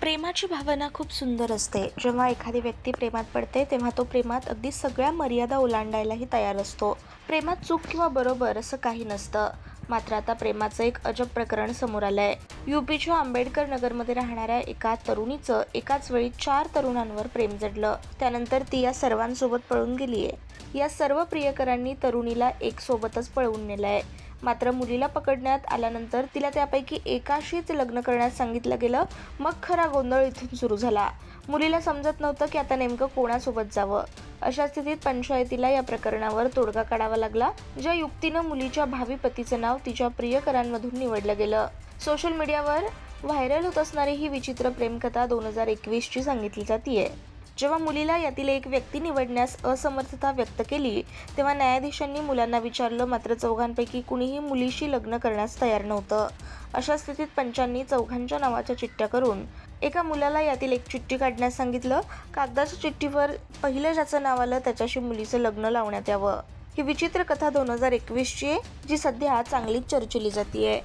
प्रेमाची भावना खूप सुंदर असते. जेव्हा एखादी व्यक्ती प्रेमात पडते तेव्हा तो प्रेमात अगदी सगळ्या मर्यादा ओलांडायलाही तयार असतो. प्रेमात चूक किंवा बरोबर असं काही नसतं. मात्र आता प्रेमाचं एक अजब प्रकरण समोर आलं आहे युपीच्या आंबेडकर नगरमध्ये राहणाऱ्या एका तरुणीचं एकाच वेळी चार तरुणांवर प्रेम जडलं. त्यानंतर ती या सर्वांसोबत पळून गेली आहे या सर्व प्रियकरांनी तरुणीला एक सोबतच पळवून आहे मात्र मुलीला पकडण्यात आल्यानंतर तिला त्यापैकी एकाशीच लग्न करण्यास सांगितलं गेलं. मग खरा गोंधळ इथून सुरू झाला. मुलीला समजत नव्हतं की आता नेमकं कोणासोबत जावं. अशा स्थितीत पंचायतीला या प्रकरणावर तोडगा काढावा लागला ज्या युक्तीनं मुलीच्या भावी पतीचं नाव तिच्या प्रियकरांमधून निवडलं गेलं. सोशल मीडियावर व्हायरल होत असणारी ही विचित्र प्रेमकथा दोन हजार एकवीसची सांगितली जातीये. जेव्हा मुलीला यातील एक व्यक्ती निवडण्यास असमर्थता व्यक्त केली तेव्हा न्यायाधीशांनी मुलांना विचारलं मात्र चौघांपैकी कुणीही मुलीशी लग्न करण्यास तयार नव्हतं. अशा स्थितीत पंचांनी चौघांच्या नावाच्या चिठ्ठ्या करून एका मुलाला यातील एक चिठ्ठी काढण्यास सांगितलं. कागदाच्या चिठ्ठीवर पहिलं ज्याचं नाव आलं त्याच्याशी मुलीचं लग्न लावण्यात यावं. ही विचित्र कथा दोन हजार एकवीसची आहे जी सध्या चांगलीच चर्चिली जाते